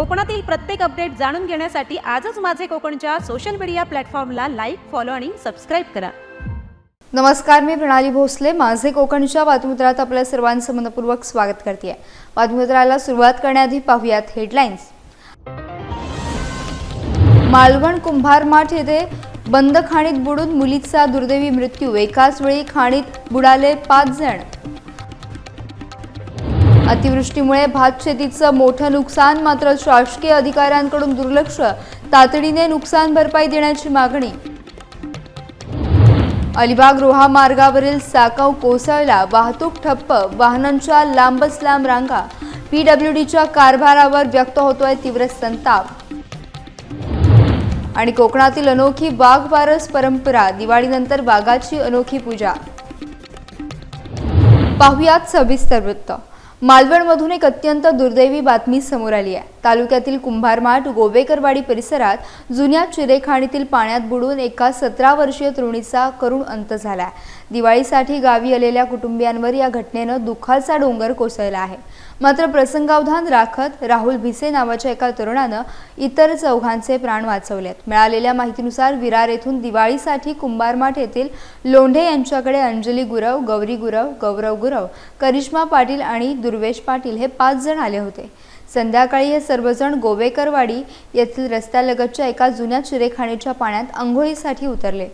कोकणातील प्रत्येक अपडेट जाणून घेण्यासाठी आजच माझे कोकणच्या सोशल मीडिया प्लॅटफॉर्मला लाईक फॉलो आणि सबस्क्राईब करा. नमस्कार मी प्रणाली भोसले. माझे कोकणच्या बातमीपत्रात आपल्या सर्वांचं मनपूर्वक स्वागत करते बातमीपत्राला सुरुवात करण्याआधी पाहूयात हेडलाईन्स मालवण कुंभार माठ येथे बंद खाणीत बुडून मुलीचा दुर्दैवी मृत्यू. एकाच वेळी खाणीत बुडाले पाच जण. अतिवृष्टीमुळे भात शेतीचं मोठं नुकसान मात्र शासकीय अधिकाऱ्यांकडून दुर्लक्ष तातडीने नुकसान भरपाई देण्याची मागणी. अलिबाग रोहा मार्गावरील साकाव कोसळला वाहतूक ठप्प वाहनांच्या लांबच लांब रांगा. पीडब्ल्यूडीच्या कारभारावर व्यक्त होतोय तीव्र संताप. आणि कोकणातील अनोखी वाघ वारस परंपरा दिवाळीनंतर वाघाची अनोखी पूजा. पाहुयात सविस्तर वृत्त. मालवणमधून एक अत्यंत दुर्दैवी बातमी समोर आली आहे. तालुक्यातील कुंभारमाठ गोवेकरवाडी परिसरात जुन्या चिरेखाणीतील पाण्यात बुडून एका सतरा वर्षीय तरुणीचा करुण अंत झाला दिवाळीसाठी गावी आलेल्या कुटुंबियांवर या घटनेनं दुःखाचा डोंगर कोसळला आहे. मात्र प्रसंगावधान राखत राहुल भिसे नावाच्या एका तरुणानं इतर चौघांचे प्राण वाचवलेत. मिळालेल्या माहितीनुसार विरार येथून दिवाळीसाठी कुंभारमाठ येथील लोंढे यांच्याकडे अंजली गुरव गौरी गुरव गौरव गुरव करिश्मा पाटील आणि दुर्वेश पाटील हे पाच जण आले होते. संध्याकाळी हे सर्वजण गोवेकरवाडी येथील रस्त्यालगतच्या एका जुन्या चिरेखाणीच्या पाण्यात आंघोळीसाठी उतरले.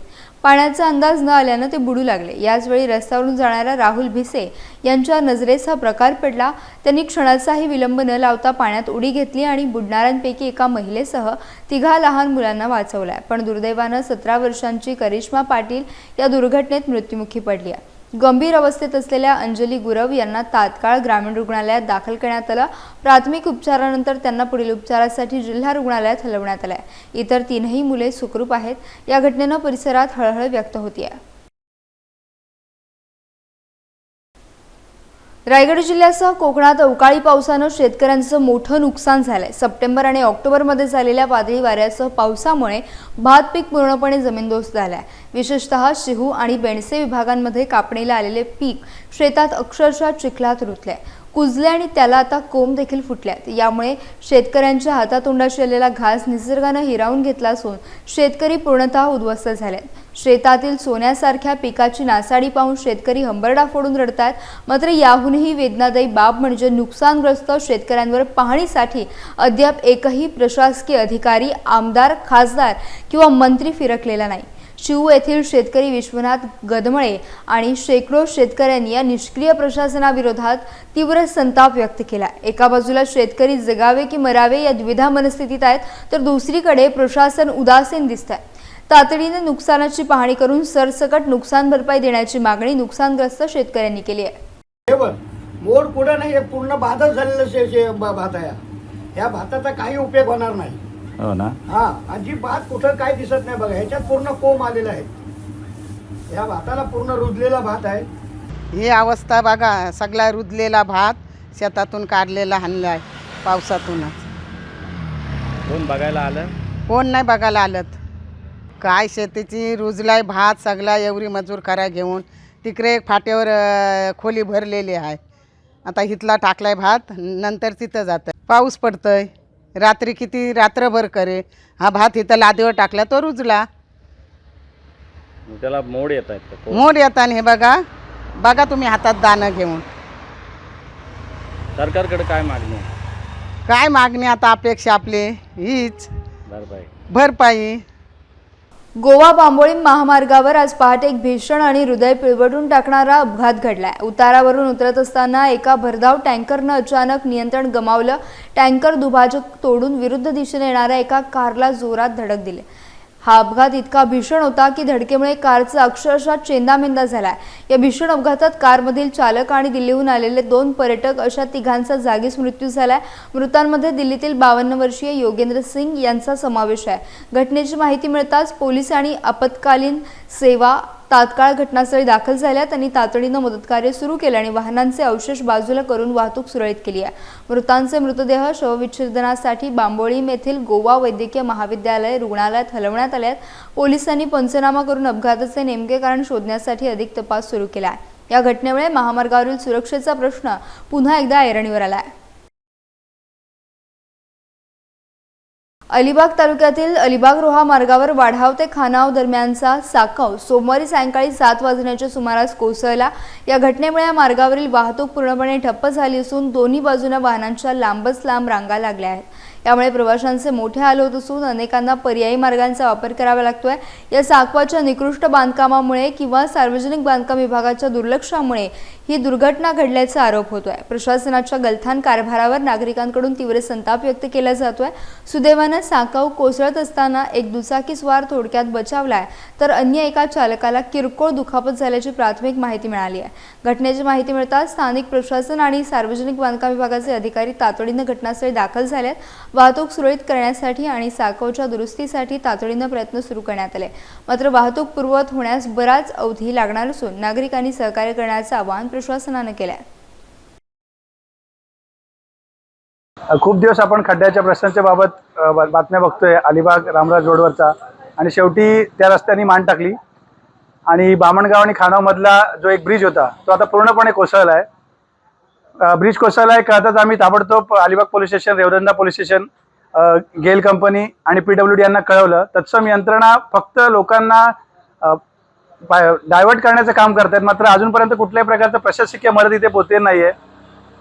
पाण्याचा अंदाज न आल्यानं ते बुडू लागले. याचवेळी रस्त्यावरून जाणाऱ्या राहुल भिसे यांच्या नजरेस हा प्रकार पडला. त्यांनी क्षणाचाही विलंब न लावता पाण्यात उडी घेतली आणि बुडणाऱ्यांपैकी एका महिलेसह तिघा लहान मुलांना वाचवलाय. पण दुर्दैवानं सतरा वर्षांची करिश्मा पाटील या दुर्घटनेत मृत्युमुखी पडली आहे. गंभीर अवस्थेत असलेल्या अंजली गुरव यांना तात्काळ ग्रामीण रुग्णालयात दाखल करण्यात आलं. प्राथमिक उपचारानंतर त्यांना पुढील उपचारासाठी जिल्हा रुग्णालयात हलवण्यात आलंय. इतर तीनही मुले सुखरूप आहेत. या घटनेनं परिसरात हळहळ व्यक्त होतीये. रायगड जिल्ह्यासह कोकणात अवकाळी पावसानं शेतकऱ्यांचं मोठं नुकसान झालंय. सप्टेंबर आणि ऑक्टोबरमध्ये झालेल्या वादळी वाऱ्यासह पावसामुळे भात पीक पूर्णपणे जमीनदोस्त झालाय. विशेषतः शिहू आणि बेणसे विभागांमध्ये कापणीला आलेले पीक शेतात अक्षरशः चिखलात रुतले कुजले आणि त्याला आता कोंब देखील फुटल्यात यामुळे शेतकऱ्यांच्या हातातोंडाशी आलेला घास निसर्गानं हिरावून घेतला असून शेतकरी पूर्णतः उद्ध्वस्त झाले शेतातील सोन्यासारख्या पिकाची नासाडी पाहून शेतकरी हंबरडा फोडून रडतात मात्र याहूनही वेदनादायी बाब म्हणजे नुकसानग्रस्त शेतकऱ्यांवर पाहणीसाठी अद्याप एकही प्रशासकीय अधिकारी आमदार खासदार किंवा मंत्री फिरकलेला नाही. शिव येथील शेतकरी विश्वनाथ गदमळे आणि शेकडो शेतकऱ्यांनी या निष्क्रिय प्रशासनाविरोधात तीव्र संताप व्यक्त केला. एका बाजूला शेतकरी जगावे की मरावे या द्विधा मनस्थितीत आहेत तर दुसरीकडे प्रशासन उदासीन दिसत आहे तातडीने नुकसानाची पाहणी करून सरसकट नुकसान भरपाई देण्याची मागणी नुकसानग्रस्त शेतकऱ्यांनी केली आहे. मोड कुठं नाही पूर्ण भातच झालेलं भात आहे. या भाताचा काही उपयोग होणार नाही. हो ना? हा अजिबात कुठं काय दिसत नाही बघा. ह्याच्यात पूर्ण कोंब आलेला आहे या भाताला पूर्ण रुजलेला भात आहे. ही अवस्था बघा सगळा रुजलेला भात शेतातून काढलेला हाणला आहे पावसातूनच. कोण बघायला आलं? कोण नाही बघायला आलं काय शेतीची रुजलाय भात सगळा एवढी मजूर करा घेऊन तिकडे एक फाट्यावर अं, खोली भरलेली आहे. आता इथला टाकलाय भात नंतर तिथं जातं पाऊस पडतंय. रात्री किती रात्रभर करे हा भात इथं लादीवर टाकला तो रुजला मग त्याला मोड येत आहेत का? कोण? मोड येताना हे बघा बघा तुम्ही हातात दाणं घेऊन सरकारकडे काय मागणी आहे? काय मागणी आता अपेक्षा आपली हीच भरपाई भरपाई गोवा बांबोळी महामार्गावर आज पहाटे एक भीषण आणि हृदय पिळवटून टाकणारा अपघात घडलाय. उतारावरून उतरत असताना एका भरधाव टँकरनं अचानक नियंत्रण गमावलं. टँकर दुभाजक तोडून विरुद्ध दिशेने येणाऱ्या एका कारला जोरात धडक दिली. हा अपघात इतका भीषण होता की धडकेमुळे कारचा अक्षरशः चेंदामेंदा झाला या भीषण अपघातात कारमधील चालक आणि दिल्लीहून आलेले दोन पर्यटक अशा तिघांचा जागीच मृत्यू झालाय. मृतांमध्ये दिल्लीतील बावन्न वर्षीय योगेंद्र सिंग यांचा समावेश आहे. घटनेची माहिती मिळताच पोलीस आणि आपत्कालीन सेवा तात्काळ घटनास्थळी दाखल झाल्या. त्यांनी तातडीनं मदतकार्य सुरू केलं आणि वाहनांचे अवशेष बाजूला करून वाहतूक सुरळीत केली आहे. मृतांचे मृतदेह शवविच्छेदनासाठी बांबोळीम येथील गोवा वैद्यकीय महाविद्यालय रुग्णालयात हलवण्यात आले आहेत. पोलिसांनी पंचनामा करून अपघाताचे नेमके कारण शोधण्यासाठी अधिक तपास सुरू केला आहे. या घटनेमुळे महामार्गावरील सुरक्षेचा प्रश्न पुन्हा एकदा ऐरणीवर आला आहे. अलिबाग तालुक्यातील अलिबाग रोहा मार्गावर वाढाव ते खानाव दरम्यानचा साकव सोमवारी सायंकाळी सात वाजण्याच्या सुमारास कोसळला. या घटनेमुळे या मार्गावरील वाहतूक पूर्णपणे ठप्प झाली असून दोन्ही बाजूने वाहनांच्या लांबच लांब रांगा लागल्या आहेत. यामुळे प्रवाशांचे मोठे हाल होत असून अनेकांना पर्यायी मार्गांचा वापर करावा लागतोय. या साकवाच्या निकृष्ट बांधकामामुळे किंवा सार्वजनिक बांधकाम विभागाच्या दुर्लक्षामुळे ही दुर्घटना घडल्याचा आरोप होतो आहे प्रशासनाच्या गलथान कारभारावर नागरिकांकडून तीव्र संताप व्यक्त केला जातो आहे सुदैवानं साकाऊ कोसळत असताना एक दुचाकीस्वार थोडक्यात बचावलाय तर अन्य एका चालकाला किरकोळ दुखापत झाल्याची प्राथमिक माहिती मिळाली आहे. घटनेची माहिती मिळताच स्थानिक प्रशासन आणि सार्वजनिक बांधकाम विभागाचे अधिकारी तातडीनं घटनास्थळी दाखल झाल्यात वाहतूक सुरळीत करण्यासाठी आणि साकवच्या दुरुस्तीसाठी तातडीनं प्रयत्न सुरू करण्यात आले. मात्र वाहतूक पूर्ववत होण्यास बराच अवधी लागणार असून नागरिकांनी सहकार्य करण्याचं आवाहन प्रशासनानं केल्या. खूप दिवस आपण खड्ड्याच्या प्रश्नांच्या बाबत बातम्या बघतोय. अलिबाग रामराज रोडवरचा. आणि शेवटी त्या रस्त्याने मान टाकली. आणि बामणगाव आणि खाणावमधला जो एक ब्रिज होता तो आता पूर्णपणे कोसळला आहे ब्रिज कोसळला आहे कळताच आम्ही ताबडतोब Alibag police station Revdanda police station GAIL company आणि पी डब्ल्यू डी यांना कळवलं. तत्सम यंत्रणा फक्त लोकांना डायव्हर्ट करण्याचं काम करतात मात्र अजूनपर्यंत कुठल्याही प्रकारचं प्रशासकीय मदत इथे पोहोचली नाही आहे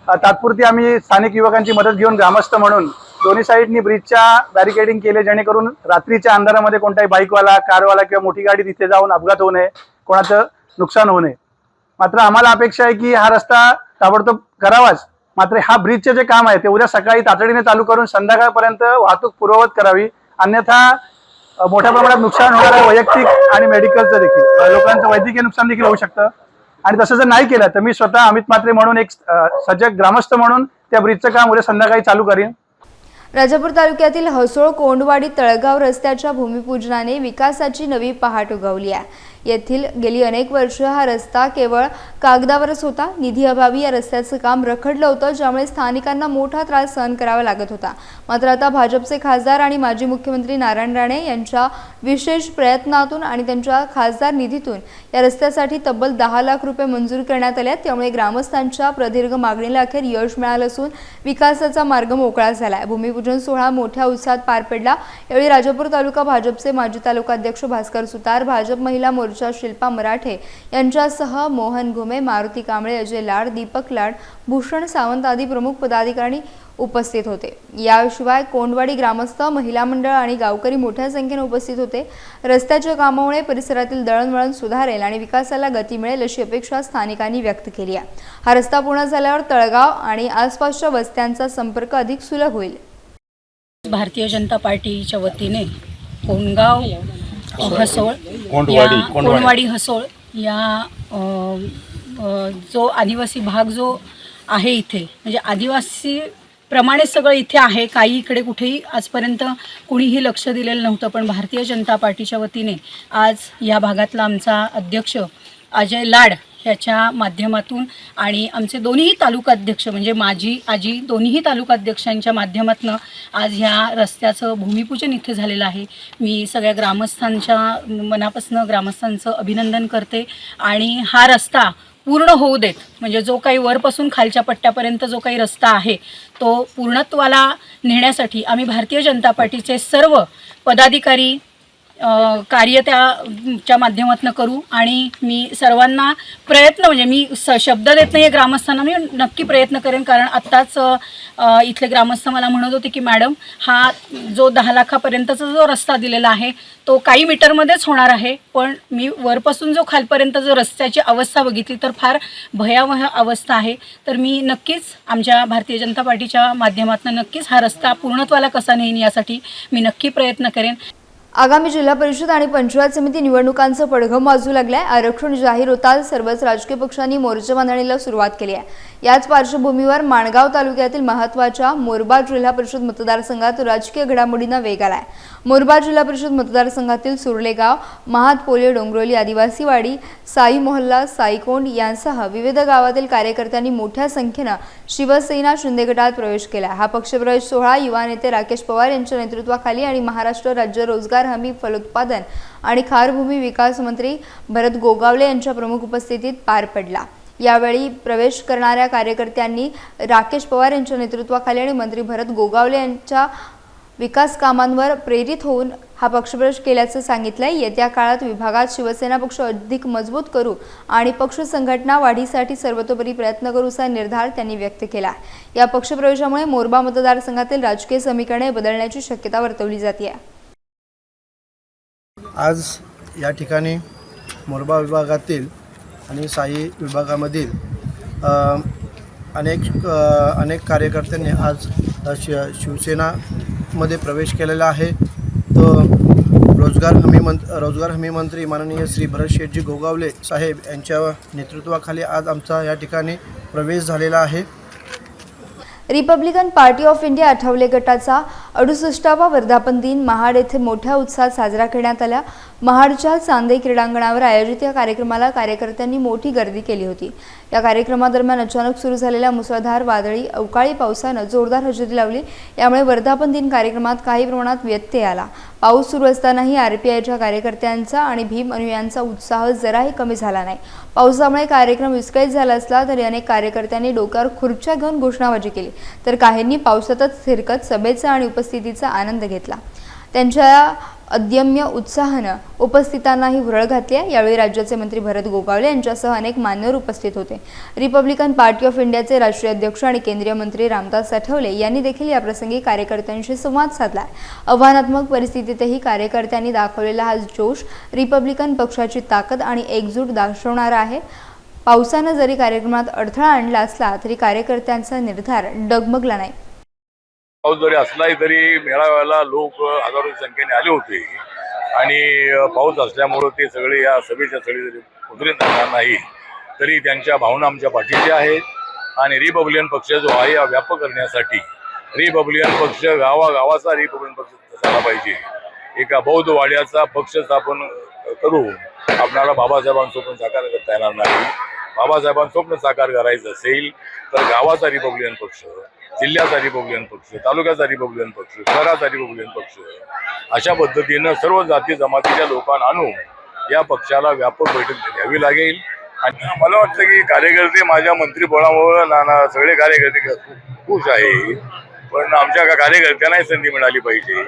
तात्पुरती आम्ही स्थानिक युवकांची मदत घेऊन ग्रामस्थ म्हणून दोन्ही साईडनी ब्रिजच्या बॅरिकेडिंग केले जेणेकरून रात्रीच्या अंधारामध्ये कोणताही बाईकवाला कारवाला किंवा मोठी गाडी तिथे जाऊन अपघात होऊ नये कोणाचं नुकसान होऊ नये. मात्र आम्हाला अपेक्षा आहे की हा रस्ता ताबडतोब करावाच. मात्र हा ब्रिजचे जे काम आहे ते उद्या सकाळी तातडीने चालू करून संध्याकाळपर्यंत वाहतूक पूर्ववत करावी. अन्यथा मोठ्या प्रमाणात नुकसान होणार आहे वैयक्तिक आणि मेडिकलचं देखील. लोकांचं वैद्यकीय नुकसान देखील होऊ शकतं. आणि तसं जर नाही केलं तर मी स्वतः अमित म्हात्रे म्हणून एक सजग ग्रामस्थ म्हणून त्या ब्रिजचं काम उद्या संध्याकाळी चालू करीन. राजापूर तालुक्यातील हसोळ कोंडवाडी तळगाव रस्त्याच्या भूमिपूजनाने विकासाची नवी पहाट उगवली आहे. येथील गेली अनेक वर्ष हा रस्ता केवळ कागदावरच होता. निधी अभावी या रस्त्याचं काम रखडलं होतं ज्यामुळे स्थानिकांना मोठा त्रास सहन करावा लागत होता. मात्र आता भाजपचे खासदार आणि माजी मुख्यमंत्री नारायण राणे यांच्या विशेष प्रयत्नातून आणि त्यांच्या खासदार निधीतून या रस्त्यासाठी तब्बल दहा लाख रुपये मंजूर करण्यात आले आहेत. त्यामुळे ग्रामस्थांच्या प्रदीर्घ मागणीला अखेर यश मिळालं असून विकासाचा मार्ग मोकळा झाला आहे भूमिपूजन सोहळा मोठ्या उत्साहात पार पडला. यावेळी राजापूर तालुका भाजपचे माजी तालुकाध्यक्ष भास्कर सुतार भाजप महिला मोर्चा शिल्पा मराठे यांच्यासह मोहन घुमे मारुती कांबळे अजय लाड दीपक लाड भूषण सावंत आदी प्रमुख पदाधिकारी उपस्थित होते. याशिवाय कोंडवाडी ग्रामस्थ महिला मंडळ आणि गावकरी मोठ्या संख्येने उपस्थित होते. रस्त्याच्या कामामुळे परिसरातील दळणवळण सुधारेल आणि विकासाला गती मिळेल अशी अपेक्षा स्थानिकांनी व्यक्त केली आहे. हा रस्ता पूर्ण झाल्यावर तळगाव आणि आसपासच्या वस्त्यांचा संपर्क अधिक सुलभ होईल. भारतीय जनता पार्टीच्या वतीने कोंडगाव हसोळ कोंडवाडी, या कोंडवाडी. कोणवाडी हसोळ या जो आदिवासी भाग जो आहे इथे म्हणजे आदिवासी प्रमाणे सगळं इथे आहे काही इकडे कुठेही आजपर्यंत कुणीही लक्ष दिलेलं नव्हतं पण भारतीय जनता पार्टीच्या वतीने आज या भागातला आमचा अध्यक्ष अजय लाड ह्याच्या माध्यमातून आणि आमचे दोन्हीही तालुकाध्यक्ष म्हणजे माझी आजी दोन्हीही तालुकाध्यक्षांच्या माध्यमातून आज ह्या रस्त्याचं भूमिपूजन इथे झालेलं आहे. मी सगळ्या ग्रामस्थांच्या मनापासून ग्रामस्थांचं अभिनंदन करते आणि हा रस्ता पूर्ण होऊ देत. म्हणजे जो काही वरपासून खालच्या पट्ट्यापर्यंत जो काही रस्ता आहे तो पूर्णत्वाला नेण्यासाठी आम्ही भारतीय जनता पार्टीचे सर्व पदाधिकारी कार्य त्याच्या माध्यमातून करू आणि मी सर्वांना प्रयत्न म्हणजे मी स शब्द देत नाही आहे ग्रामस्थांना मी नक्की प्रयत्न करेन. कारण आत्ताच इथले ग्रामस्थ मला म्हणत होते की मॅडम हा जो दहा लाखापर्यंतचा जो रस्ता दिलेला आहे तो काही मीटरमध्येच होणार आहे. पण मी वरपासून जो खालपर्यंत जो रस्त्याची अवस्था बघितली तर फार भयावह अवस्था आहे. तर मी नक्कीच आमच्या भारतीय जनता पार्टीच्या माध्यमातून नक्कीच हा रस्ता पूर्णत्वाला कसा नेईन यासाठी मी नक्की प्रयत्न करेन. आगामी जिल्हा परिषद आणि पंचायत समिती निवडणुकांचं पडघम वाजू लागलंय. आरक्षण जाहीर होताच सर्वच राजकीय पक्षांनी मोर्चा बांधणीला सुरुवात केली आहे. याच पार्श्वभूमीवर माणगाव तालुक्यातील महत्त्वाच्या मोरबा जिल्हा परिषद मतदारसंघात राजकीय घडामोडींना वेग आलाय. मोरबा जिल्हा परिषद मतदारसंघातील सुर्लेगाव महात पोले डोंगरोली आदिवासीवाडी साई मोहल्ला साईकोंड यांसह विविध गावातील कार्यकर्त्यांनी मोठ्या संख्येनं शिवसेना शिंदे गटात प्रवेश केला. हा पक्षप्रवेश सोहळा युवा नेते राकेश पवार यांच्या नेतृत्वाखाली आणि महाराष्ट्र राज्य रोजगार हमी फलोत्पादन आणि खारभूमी विकास मंत्री भरत गोगावले यांच्या प्रमुख उपस्थितीत पार पडला. यावेळी प्रवेश करणाऱ्या कार्यकर्त्यांनी राकेश पवार यांच्या नेतृत्वाखाली आणि मंत्री भरत गोगावले यांच्या विकास कामांवर प्रेरित होऊन हा पक्षप्रवेश केल्याचं सांगितलंय. येत्या काळात विभागात शिवसेना पक्ष अधिक मजबूत करू आणि पक्ष संघटना वाढीसाठी सर्वतोपरी प्रयत्न करू असा निर्धार त्यांनी व्यक्त केला. या पक्षप्रवेशामुळे मोरबा मतदारसंघातील राजकीय समीकरणे बदलण्याची शक्यता वर्तवली जाते आज या ठिकाणी मोरबा विभागातील आणि साई विभागामधील अनेक अनेक कार्यकर्त्यांनी आज शि शिवसेनामध्ये प्रवेश केलेला आहे. तो रोजगार हमी मंत रोजगार हमी मंत्री माननीय श्री भरत शेठजी गोगावले साहेब यांच्या नेतृत्वाखाली आज आमचा या ठिकाणी प्रवेश झालेला आहे. Republican Party of India Athawale गटाचा अडुसष्टावा वर्धापन दिन महाड येथे मोठ्या उत्साहात साजरा करण्यात आला. महाडच्या चांदे क्रीडांगणावर आयोजित या कार्यक्रमाला कार्यकर्त्यांनी मोठी गर्दी केली होती. या कार्यक्रमादरम्यान अचानक सुरू झालेल्या मुसळधार वादळी अवकाळी पावसानं जोरदार हजेरी लावली. यामुळे वर्धापन दिन कार्यक्रमात काही प्रमाणात व्यत्यय आला. पाऊस सुरू असतानाही आरपीआयच्या कार्यकर्त्यांचा आणि भीम अनुयांचा उत्साह जराही कमी झाला नाही. पावसामुळे कार्यक्रम विस्कळीत झाला असला तरी अनेक कार्यकर्त्यांनी डोक्यावर खुर्च्या घेऊन घोषणाबाजी केली. तर काहींनी पावसातच फिरकत सभेचा आणि उपस्थितीचा आनंद घेतला. त्यांच्या अद्यम्य उत्साहानं उपस्थितांनाही हुरळ घातली आहे. यावेळी राज्याचे मंत्री भरत गोगावले यांच्यासह अनेक मान्यवर उपस्थित होते. रिपब्लिकन पार्टी ऑफ इंडियाचे राष्ट्रीय अध्यक्ष आणि केंद्रीय मंत्री रामदास आठवले यांनी देखील याप्रसंगी कार्यकर्त्यांशी संवाद साधला आव्हानात्मक परिस्थितीतही कार्यकर्त्यांनी दाखवलेला हा जोश रिपब्लिकन पक्षाची ताकद आणि एकजूट दाखवणारा आहे. पावसानं जरी कार्यक्रमात अडथळा आणला असला तरी कार्यकर्त्यांचा निर्धार डगमगला नाही. पाऊस जरी असलाही तरी मेळाव्याला लोक हजारो संख्येने आले होते. आणि पाऊस असल्यामुळं ते सगळे या सभेच्या स्थळी जरी उतरून जाणार नाही तरी त्यांच्या भावना आमच्या पाठीशी आहेत. आणि रिपब्लिकन पक्ष जो आहे हा व्यापक करण्यासाठी रिपब्लिकन पक्ष गावागावाचा रिपब्लिकन पक्ष झाला पाहिजे. एका बौद्ध वाड्याचा पक्ष स्थापन करून आपणाला बाबासाहेबांसोबत साकार करता येणार नाही. बाबासाहेबांचं स्वप्न साकार करायचं असेल तर गावाचा रिपब्लिकन पक्ष जिल्ह्याचा रिपब्लिकन पक्ष तालुक्याचा रिपब्लिकन पक्ष शहराचा रिपब्लिकन पक्ष. अशा पद्धतीनं सर्व जाती जमातीच्या लोकांना आणून या पक्षाला व्यापक बैठक घ्यावी लागेल. आणि मला वाटतं की कार्यकर्ते माझ्या मंत्रिबळामुळे नाना सगळे कार्यकर्ते खुश आहे पण आमच्या कार्यकर्त्यांनाही संधी मिळाली पाहिजे.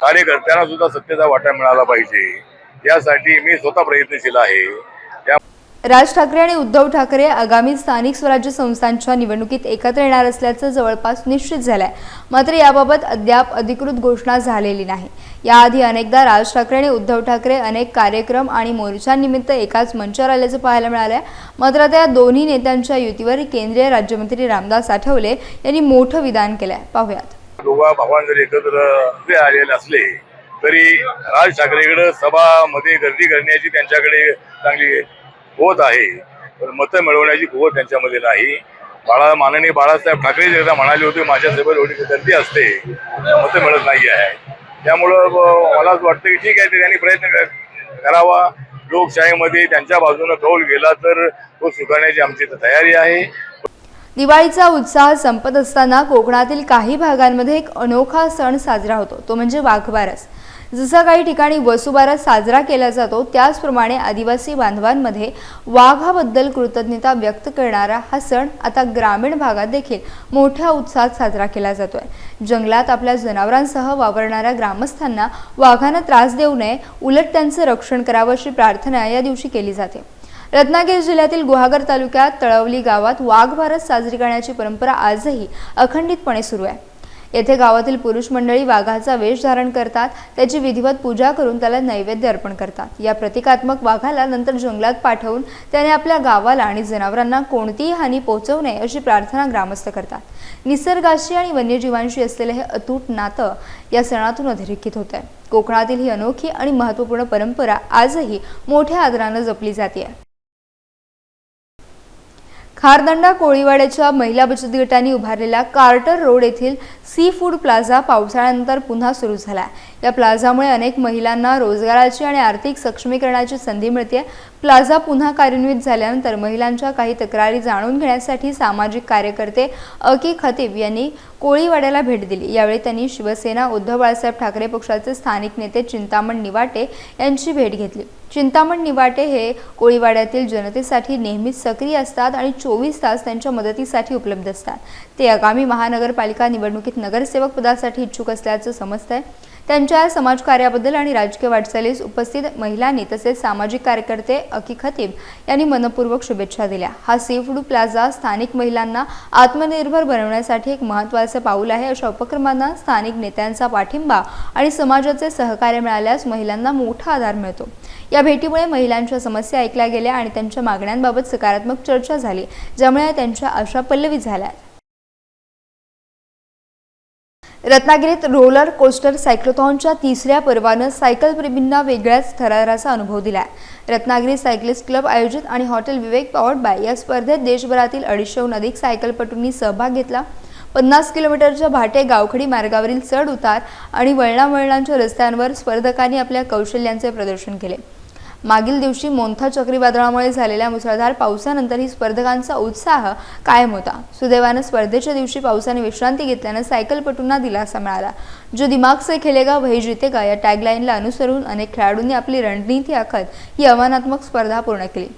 कार्यकर्त्यांना सुद्धा सत्तेचा वाटा मिळाला पाहिजे. यासाठी मी स्वतः प्रयत्नशील आहे. राज ठाकरे आणि उद्धव ठाकरे आगामी स्थानिक स्वराज्य संस्थांच्या निवडणुकीत एकत्र येणार असल्याचं जवळपास निश्चित झालंय. मात्र याबाबत अद्याप अधिकृत घोषणा झालेली नाही. याआधी अनेकदा राज ठाकरे आणि उद्धव ठाकरे अनेक कार्यक्रम आणि मोर्चांनिमित्त एकाच मंचावर आल्याचं पाहायला मिळालंय. मात्र आता या दोन्ही नेत्यांच्या युतीवर केंद्रीय राज्यमंत्री रामदास आठवले यांनी मोठं विधान केलंय. पाहुयात. दोघा एकत्र आलेले असले तरी राज ठाकरेकडे सभामध्ये गर्दी करण्याची त्यांच्याकडे चांगली होत आहे. पण मतं मिळवण्याची कुवत त्यांच्यामध्ये नाही. बाळा माननीय बाळासाहेब ठाकरे जे एकदा म्हणाले होते माझ्यासोबत एवढी गर्दी असते. मतं मिळत नाही आहे. त्यामुळं मला असं वाटतं की ठीक आहे ते त्यांनी प्रयत्न करावा. लोकशाहीमध्ये त्यांच्या बाजूनं कौल गेला तर तो स्वीकारण्याची आमची तयारी आहे. दिवाळीचा उत्साह संपत असताना कोकणातील काही भागांमध्ये एक अनोखा सण साजरा होतो. तो म्हणजे वाघबारस. जसा काही ठिकाणी वसुबारा साजरा केला जातो त्याचप्रमाणे आदिवासी बांधवांमध्ये वाघाबद्दल कृतज्ञता व्यक्त करणारा हा सण आता ग्रामीण भागात देखील मोठ्या उत्साहात साजरा केला जातोय. जंगलात आपल्या जनावरांसह वावरणाऱ्या ग्रामस्थांना वाघांना त्रास देऊ नये उलट त्यांचं रक्षण करावं अशी प्रार्थना या दिवशी केली जाते. रत्नागिरी जिल्ह्यातील गुहागर तालुक्यात तळवली गावात वाघ भारत साजरी करण्याची परंपरा आजही अखंडितपणे सुरू आहे. येथे गावातील पुरुष मंडळी वाघाचा वेश धारण करतात त्याची विधिवत पूजा करून त्याला नैवेद्य अर्पण करतात. या प्रतिकात्मक वाघाला नंतर जंगलात पाठवून त्याने आपल्या गावाला आणि जनावरांना कोणतीही हानी पोहोचवू नये अशी प्रार्थना ग्रामस्थ करतात. निसर्गाशी आणि वन्यजीवांशी असलेले हे अतूट नातं या सणातून अधोरेखित होत आहे कोकणातील ही अनोखी आणि महत्त्वपूर्ण परंपरा आजही मोठ्या आदरानं जपली जाते हारदंडा कोळीवाड्याच्या महिला बचत गटांनी उभारलेला कार्टर रोड येथील सी फूड प्लाझा पावसाळ्यानंतर पुन्हा सुरू झाला. या प्लाझामुळे अनेक महिलांना रोजगाराची आणि आर्थिक सक्षमीकरणाची संधी मिळते प्लाझा पुन्हा कार्यान्वित झाल्यानंतर महिलांच्या काही तक्रारी जाणून घेण्यासाठी सामाजिक कार्यकर्ते अकी खतीब यांनी कोळीवाड्याला भेट दिली. यावेळी त्यांनी शिवसेना उद्धव बाळासाहेब ठाकरे पक्षाचे स्थानिक नेते चिंतामण निवाटे यांची भेट घेतली. चिंतामण निवाटे हे कोळीवाड्यातील जनतेसाठी नेहमीच सक्रिय असतात आणि चोवीस तास त्यांच्या मदतीसाठी उपलब्ध असतात. ते आगामी महानगरपालिका निवडणुकीत नगरसेवक पदासाठी इच्छुक असल्याचं समजतंय. त्यांच्या समाजकार्याबद्दल आणि राजकीय वाटचालीस उपस्थित महिलांनी तसेच सामाजिक कार्यकर्ते अकी खतीब यांनी मनपूर्वक शुभेच्छा दिल्या. हा सी फूड प्लाझा स्थानिक महिलांना आत्मनिर्भर बनवण्यासाठी एक महत्त्वाचं पाऊल आहे अशा उपक्रमांना स्थानिक नेत्यांचा पाठिंबा आणि समाजाचे सहकार्य मिळाल्यास महिलांना मोठा आधार मिळतो. या भेटीमुळे महिलांच्या समस्या ऐकल्या गेल्या आणि त्यांच्या मागण्यांबाबत सकारात्मक चर्चा झाली ज्यामुळे त्यांच्या आशा पल्लवी झाल्या. रत्नागिरीत रोलर कोस्टर सायक्लोथॉनच्या तिसऱ्या पर्वानं सायकल प्रेमींना वेगळ्याच थराराचा अनुभव दिला रत्नागिरी सायकलिस्ट क्लब आयोजित आणि हॉटेल विवेक पॉवर्ड बाय या स्पर्धेत देशभरातील अडीचशेहून अधिक सायकलपटूंनी सहभाग घेतला. पन्नास किलोमीटरच्या भाटे गावखडी मार्गावरील चढ उतार आणि वळणावळणांच्या रस्त्यांवर स्पर्धकांनी आपल्या कौशल्यांचे प्रदर्शन केले. मागील दिवशी मोंथा चक्रीवादळामुळे झालेल्या मुसळधार पावसानंतर ही स्पर्धकांचा उत्साह कायम होता. सुदैवानं स्पर्धेच्या दिवशी पावसाने विश्रांती घेतल्यानं सायकलपटूंना दिलासा मिळाला. जो दिमाग से खेलेगा वही जितेगा या टॅगलाईनला अनुसरून अनेक खेळाडूंनी आपली रणनीती आखत ही आव्हानात्मक स्पर्धा पूर्ण केली.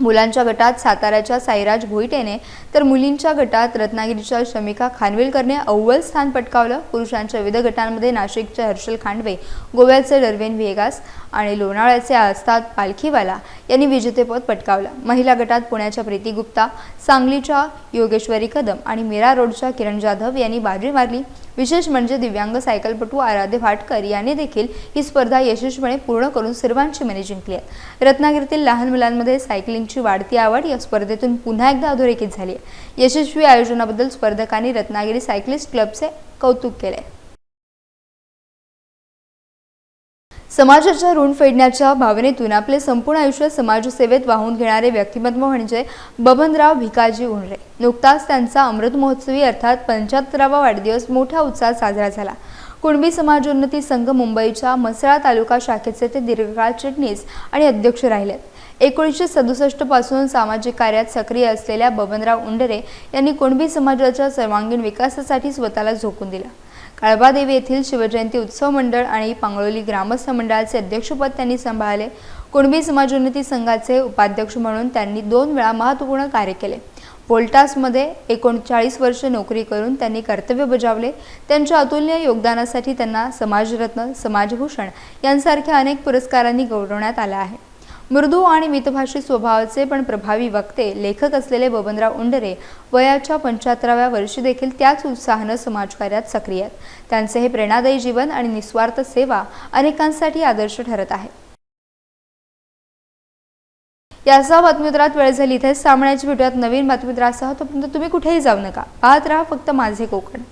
मुलांच्या गटात साताऱ्याच्या साईराज भोईटेने तर मुलींच्या गटात रत्नागिरीच्या शमिका खानविलकरने अव्वल स्थान पटकावलं. पुरुषांच्या विविध गटांमध्ये नाशिकचे हर्षल खांडवे गोव्याचे डरवेन व्हेगास आणि लोणावळ्याचे आस्ताद पालखीवाला यांनी विजेतेपद पटकावलं. महिला गटात पुण्याच्या प्रीती गुप्ता सांगलीच्या योगेश्वरी कदम आणि मीरा रोडच्या किरण जाधव यांनी बाजी मारली. विशेष म्हणजे दिव्यांग सायकलपटू आराध्य भाटकर यांनी देखील ही स्पर्धा यशस्वीपणे पूर्ण करून सर्वांची मने जिंकली आहेत. रत्नागिरीतील लहान मुलांमध्ये सायकलिंगची वाढती आवड या स्पर्धेतून पुन्हा एकदा अधोरेखित झाली आहे. यशस्वी आयोजनाबद्दल स्पर्धकांनी रत्नागिरी सायकलिस्ट क्लबचे कौतुक केले समाजाच्या ऋण फेडण्याच्या भावनेतून आपले संपूर्ण आयुष्य समाजसेवेत वाहून घेणारे व्यक्तिमत्व म्हणजे बबनराव भिकाजी उंडरे नुकताच त्यांचा अमृत महोत्सवी अर्थात पंच्याहत्तरावा वाढदिवस मोठ्या उत्साहात साजरा झाला. कुणबी समाजोन्नती संघ मुंबईच्या मसळा तालुका शाखेचे ते दीर्घकाळ चिटणीस आणि अध्यक्ष राहिलेत एकोणीसशे सदुसष्टपासून सामाजिक कार्यात सक्रिय असलेल्या बबनराव उंडरे यांनी कुणबी समाजाच्या सर्वांगीण विकासासाठी स्वतःला झोकून दिला. अळबादेवी येथील शिवजयंती उत्सव मंडळ आणि पांगळोली ग्रामस्थ मंडळाचे अध्यक्षपद त्यांनी सांभाळले. कुणबी समाजोन्नती संघाचे उपाध्यक्ष म्हणून त्यांनी दोन वेळा महत्त्वपूर्ण कार्य केले. वोल्टासमध्ये एकोणचाळीस वर्ष नोकरी करून त्यांनी कर्तव्य बजावले. त्यांच्या अतुलनीय योगदानासाठी त्यांना समाजरत्न समाजभूषण यांसारख्या अनेक पुरस्कारांनी गौरवण्यात आलं आहे. मृदू आणि मितभाषी स्वभावाचे पण प्रभावी वक्ते लेखक असलेले बबनराव उंडरे वयाच्या पंच्याहत्तराव्या वर्षी देखील त्याच उत्साहानं समाजकार्यात सक्रिय आहेत. त्यांचे हे प्रेरणादायी जीवन आणि निस्वार्थ सेवा अनेकांसाठी आदर्श ठरत आहे. यासह बातमीपत्रात वेळ झाली इथेच सामन्याची भेटूयात नवीन बातमीपत्रासह तोपर्यंत तुम्ही कुठेही जाऊ नका. पाहत राहा फक्त माझे कोकण.